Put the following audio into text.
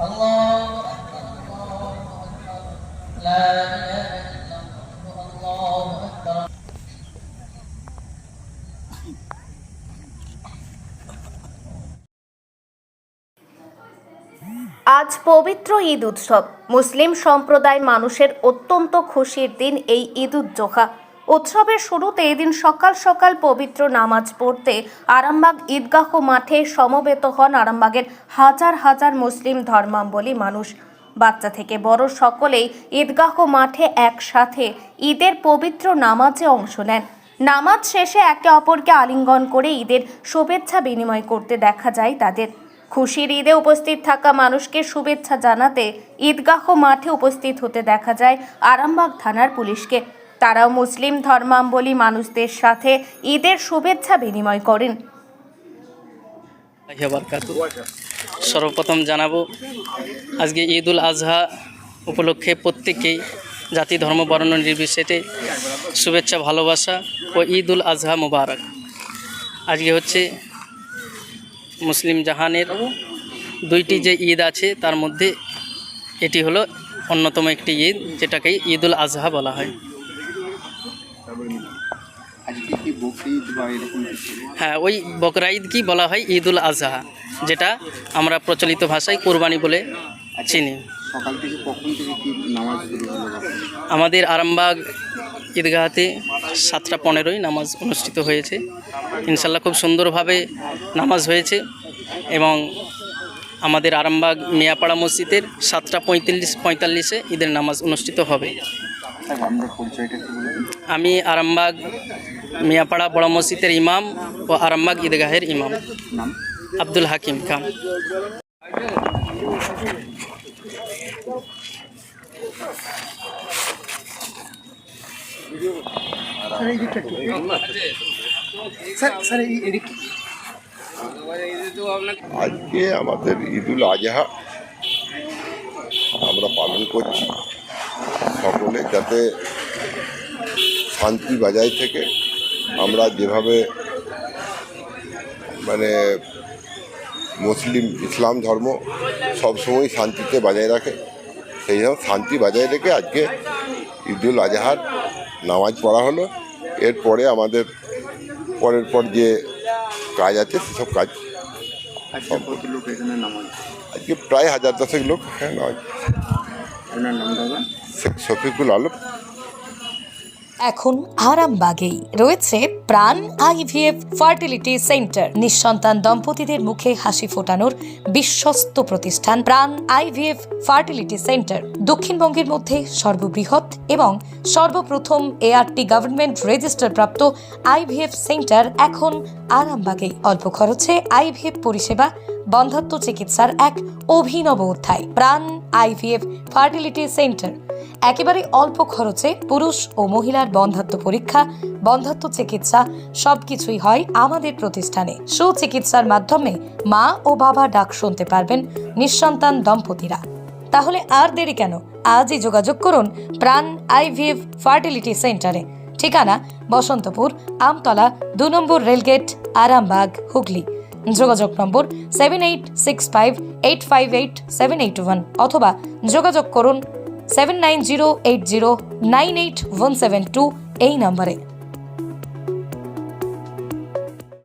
আজ পবিত্র ঈদ উৎসব। মুসলিম সম্প্রদায় মানুষের অত্যন্ত খুশির দিন এই ঈদ উজ্জোহা উৎসবের শুরুতে এদিন সকাল সকাল পবিত্র নামাজ পড়তে আরামবাগ ঈদগাহ মাঠে সমবেত হন আরামবাগের হাজার হাজার মুসলিম ধর্মাবলী মানুষ। বাচ্চা থেকে বড় সকলেই ঈদগাহ মাঠে একসাথে ঈদের পবিত্র নামাজে অংশ নেন। নামাজ শেষে একে অপরকে আলিঙ্গন করে ঈদের শুভেচ্ছা বিনিময় করতে দেখা যায় তাদের। খুশির ঈদে উপস্থিত থাকা মানুষকে শুভেচ্ছা জানাতে ঈদগাহ মাঠে উপস্থিত হতে দেখা যায় আরামবাগ থানার পুলিশকে। তারাও মুসলিম ধর্মাবলী মানুষদের সাথে ঈদের শুভেচ্ছা বিনিময় করেন। সর্বপ্রথম জানাব, আজকে ঈদ উল আজহা উপলক্ষে প্রত্যেকেই জাতি, ধর্ম, বর্ণ নির্বিশেষে শুভেচ্ছা, ভালোবাসা ও ঈদ উল আজহা মুবারক। আজকে হচ্ছে মুসলিম জাহানের দুইটি যে ঈদ আছে, তার মধ্যে এটি হলো অন্যতম একটি ঈদ যেটাকে ঈদ উল আজহা বলা হয়। আজকে কি বকরিদ বা এরকম হ্যাঁ ওই বকরা ঈদ কি বলা হয়? ঈদুল আজহা যেটা আমরা প্রচলিত ভাষায় কোরবানি বলে চিনি। সকাল থেকে কখন থেকে কি নামাজ শুরু হলো আপনার? আমাদের আরামবাগ ঈদগাহাতে সাতটা পনেরোই নামাজ অনুষ্ঠিত হয়েছে। ইনশাল্লাহ খুব সুন্দরভাবে নামাজ হয়েছে এবং আমাদের আরামবাগ মিয়াপাড়া মসজিদের সাতটা পঁয়তাল্লিশ পঁয়তাল্লিশে ঈদের নামাজ অনুষ্ঠিত হবে। আমি আরামবাগ মিয়াপাড়া বড় মসজিদের ইমাম ও আরামবাগ ঈদগাহের ইমাম। নাম আব্দুল হাকিম খান। আজকে আমাদের ঈদুল আজহা আমরা পালন করছি। সকলে যাতে শান্তি বজায় থেকে আমরা যেভাবে মানে মুসলিম ইসলাম ধর্ম সবসময় শান্তিতে বজায় রাখে সেই জন্য শান্তি বজায় রেখে আজকে ঈদুল আজহার নামাজ পড়া হলো। এরপরে আমাদের পরের পর যে কাজ আছে সেসব কাজ আজকে নামাজ? প্রায় হাজার দশেক লোক হ্যাঁ নয় আপনার নাম দাদা শফিকুল আলম। এখন আরামবাগেই রয়েছে প্রাণ আইভিএফ ফার্টিলিটি সেন্টার। নিঃসন্তান দম্পতিদের মুখে হাসি ফোটানোর বিশ্বস্ত প্রতিষ্ঠান প্রাণ আইভিএফ ফার্টিলিটি সেন্টার। দক্ষিণবঙ্গের মধ্যে সর্ববৃহৎ এবং সর্বপ্রথম এআরটি গভর্নমেন্ট রেজিস্টার প্রাপ্ত আইভিএফ সেন্টার এখন আরামবাগেই। অল্প খরচে আইভিএফ পরিষেবা, বন্ধাত্ম চিকিৎসার এক অভিনব অধ্যায়, প্রাণ আইভিএফ ফার্টিলিটি সেন্টার একেবারে অল্প খরচে পুরুষ ও মহিলার বন্ধাত্ম পরীক্ষা, বন্ধাত্ম চিকিৎসা সবকিছুই হয় আমাদের প্রতিষ্ঠানে। সুচিকিৎসার মাধ্যমে মা ও বাবা ডাক শুনতে পারবেন নিঃসন্তান দম্পতিরা। তাহলে আর দেরি কেন? আজই যোগাযোগ করুন প্রাণ আইভিএফ ফার্টিলিটি সেন্টারে। ঠিকানা বসন্তপুর, আমতলা, দু নম্বর রেলগেট, আরামবাগ, হুগলি। যোগাযোগ নম্বর seven eight six five eight five eight seven eight one অথবা যোগাযোগ করুন seven nine zero eight zero nine eight one seven two এই নম্বরে।